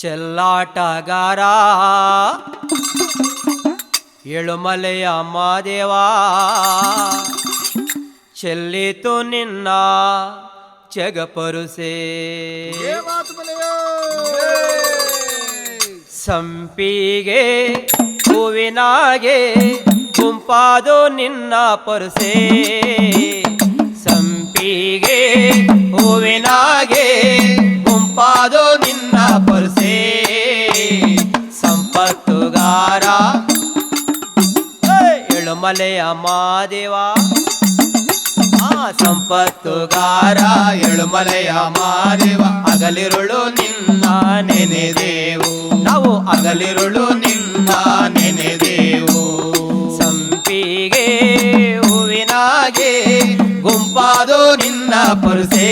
ಚೆಲ್ಲಾಟಗಾರ. ಏಳುಮಲೆಯ ಮಾದೇವ ಚೆಲ್ಲಿತು ನಿನ್ನ ಜಗಪರುಸೆ. ಸಂಪಿಗೆ ಹೂವಿನಾಗೆ ಗುಂಪಾದು ನಿನ್ನ ಪರುಸೆ. ಸಂಪಿಗೆ ಹೂವಿನಾಗೆ ಎಳುಮಲೆಯ ಮಾದೇವ ಆ ಸಂಪತ್ತುಗಾರ ಎಳುಮಲೆಯ ಮಾದೇವ ಅಗಲಿರುಳು ನಿನ್ನ ನೆನೆದೇವು ನಾವು ಅಗಲಿರುಳು ನಿನ್ನ ನೆನೆದೇವು ಸಂಪಿಗೆ ಹೂವಿನಾಗೆ ಗುಂಪಾದು ನಿನ್ನ ಪುರುಸೇ.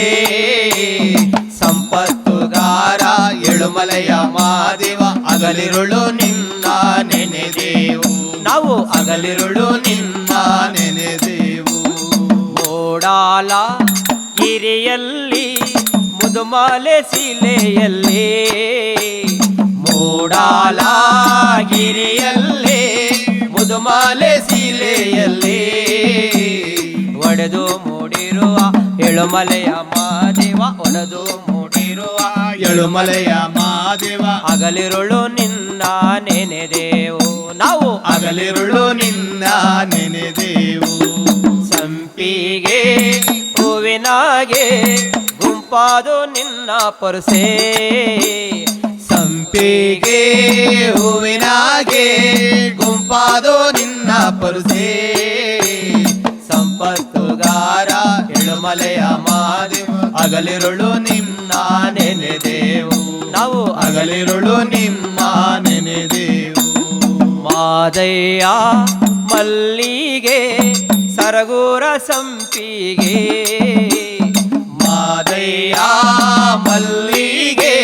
ಸಂಪತ್ತುಗಾರ ಎಳುಮಲೆಯ ಮಾದೇವ ಅಗಲಿರುಳು ನಿನ್ನ ನೆನೆದೇವು. ನಾವು ಅಗಲಿರುಳು ನಿನ್ನ ನೆನೆದೇವು. ಓಡಾಲ ಗಿರಿಯಲ್ಲಿ ಮುದುಮಾಲೆ ಶಿಲೆಯಲ್ಲಿ. ಮೂಡಾಲ ಗಿರಿಯಲ್ಲಿ ಮುದುಮಾಲೆ ಶಿಲೆಯಲ್ಲಿ. ಒಡೆದು ಮೂಡಿರುವ ಎಳುಮಲೆಯ ಮಾದೇವ ಒಡೆದು ಮೂಡಿರುವ ಎಳುಮಲೆಯ ಮಾದೇವ ಅಗಲಿರುಳು ನಿನ್ನ ನೆನೆದೇವು ನಾವು ಅಗಲಿರುಳು ನಿನ್ನ ನೆನೆದೇವು ಸಂಪಿಗೆ ಹೂವಿನಾಗೆ ಗುಂಪಾದು ನಿನ್ನ ಪರಸೆ. ಸಂಪಿಗೆ ಹೂವಿನಾಗೆ ಗುಂಪಾದು ನಿನ್ನ ಪರಸೆ. ಸಂಪತ್ತುಗಾರ ಇಳುಮಲೆಯ ಮಾದೇವ ಅಗಲಿರುಳು ನಿನ್ನ ನೆನೆದೇವು ನಾವು ಅಗಲಿರುಳು ನಿಮ್ಮ ನೆನೆದೇವು. ಮಾದಯ್ಯ ಮಲ್ಲಿಗೆ ಸರಗೂರ ಸಂಪಿಗೆ. ಮಾದಯ್ಯ ಮಲ್ಲಿಗೆ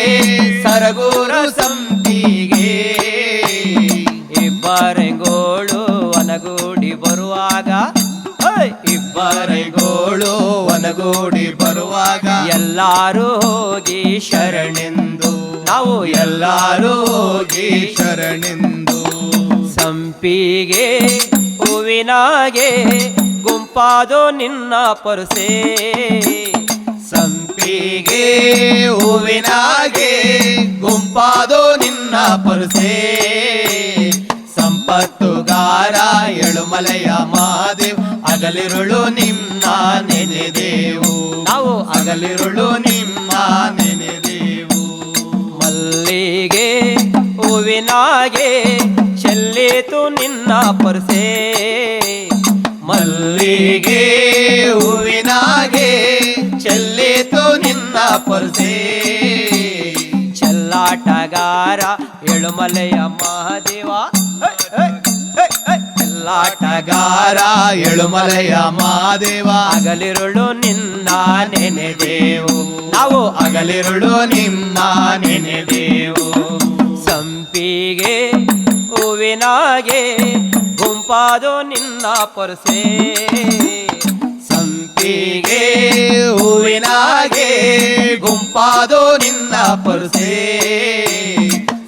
ಸರಗೂರ ಸಂಪಿಗೆ. ಇಬ್ಬರೆಗೋಳು ಒನಗೂಡಿ ಬರುವಾಗ ಇಬ್ಬರೆಗೋಳು ಒನಗೂಡಿ ಬರುವಾಗ, ಎಲ್ಲರೂ ಹೋಗಿ ಶರಣೆಂದು ನಾವು ಎಲ್ಲರೂ ಹೋಗಿ ಶರಣೆಂದು ಸಂಪಿಗೆ ಹೂವಿನಾಗೆ ಗುಂಪಾದು ನಿನ್ನ ಪರಸೆ. ಸಂಪಿಗೆ ಹೂವಿನಾಗೆ ಗುಂಪಾದು ನಿನ್ನ ಪರಸೆ. ಸಂಪತ್ತುಗಾರ ಎಳುಮಲೆಯ ಮಾದೇವ್ ಅಗಲಿರುಳು ನಿಮ್ಮ ನೆನೆದೇವು ನಾವು ಅಗಲಿರುಳು ನಿಮ್ಮ ಚೆಲ್ಲಿತು ಪರಸೆ ಮಲ್ಲಿಗೆ ಹೂವಿನಾಗೆ ಚೆಲ್ಲಿತು ನಿನ್ನ ಪರಸೆ ಚೆಲ್ಲಾಟಗಾರ ಎಳುಮಲೆಯ ಮಹಾದೇವ. ಚಲ್ಲಾಟಗಾರ ಎಳುಮಲೆಯ ಮಾದೇವ ಅಗಲಿರುಳು ನಿನ್ನ ನೆನೆದೇವು ನಾವು ಅಗಲಿರುಳು ನಿನ್ನ ನೆನೆದೇವು ಸಂಪಿಗೆ ಹೂವಿನಾಗೆ ಗುಂಪಾದು ನಿನ್ನ ಪರಸೆ. ಸಂಪಿಗೆ ಹೂವಿನಾಗೆ ಗುಂಪಾದು ನಿನ್ನ ಪರಸೆ.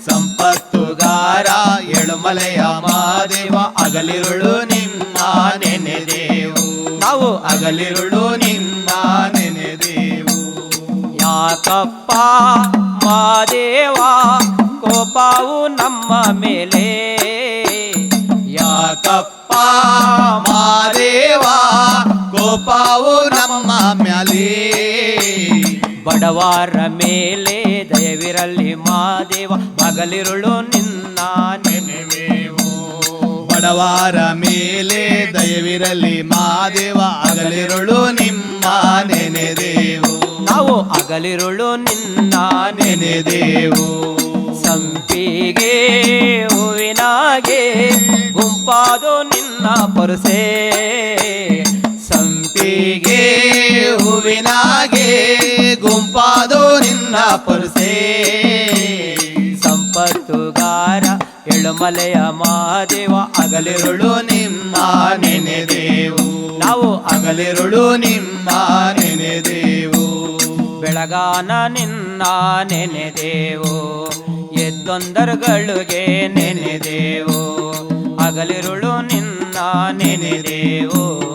ಸಂಪತ್ತುಗಾರ ಎಳುಮಲೆಯ ಮಾದೇವ ಅಗಲಿರುಳು ನಿಮ್ಮ ನೆನೆದೇವು. ನಾವು ಅಗಲಿರುಳು ನಿಮ್ಮ ನೆನೆದೇವು. ಯಾಕಪ್ಪ ಮಾದೇವ ಕೋಪವು ನಮ್ಮ ಮೇಲೆ. ಯಾಕಪ್ಪ ಮಾದೇವಾ, ಕೋಪವು ನಮ್ಮ ಮ್ಯಾಲೆ. ಬಡವಾರ ಮೇಲೆ ದಯವಿರಲಿ ಮಾದೇವ ಮಗಲಿರುಳು ನಿನ್ನ ನೆನೆವೇವು. ಬಡವಾರ ಮೇಲೆ ದಯವಿರಲಿ ಮಾದೇವ, ಅಗಲಿರುಳು ನಿಮ್ಮ ನೆನೆದೇವು. ನಾವು ಅಗಲಿರುಳು ನಿನ್ನ ನೆನೆದೇವು. ಸಂಪಿಗೆ ಹೂವಿನಾಗೆ ಗುಂಪಾದು ನಿನ್ನ ಪರಸೆ. ಸಂಪಿಗೆ ಹೂವಿನಾಗೆ ಗುಂಪಾದು ನಿನ್ನ ಪರಸೆ. ಸಂಪತ್ತುಗಾರ ಎಳುಮಲೆಯ ಮಾದೇವ ಅಗಲಿರುಳು ನಿಮ್ಮ ನೆನೆದೇವು. ನಾವು ಅಗಲಿರುಳು ನಿಮ್ಮ ನೆನೆದೇವು. ಬೆಳಗಾನ ನಿನ್ನ ನೆನೆದೇವು. ತೊಂದರಗಳಿಗೆ ನೆನೆದೇವು. ಅಗಲಿರುಳು ನಿನ್ನ ನೆನೆದೇವು.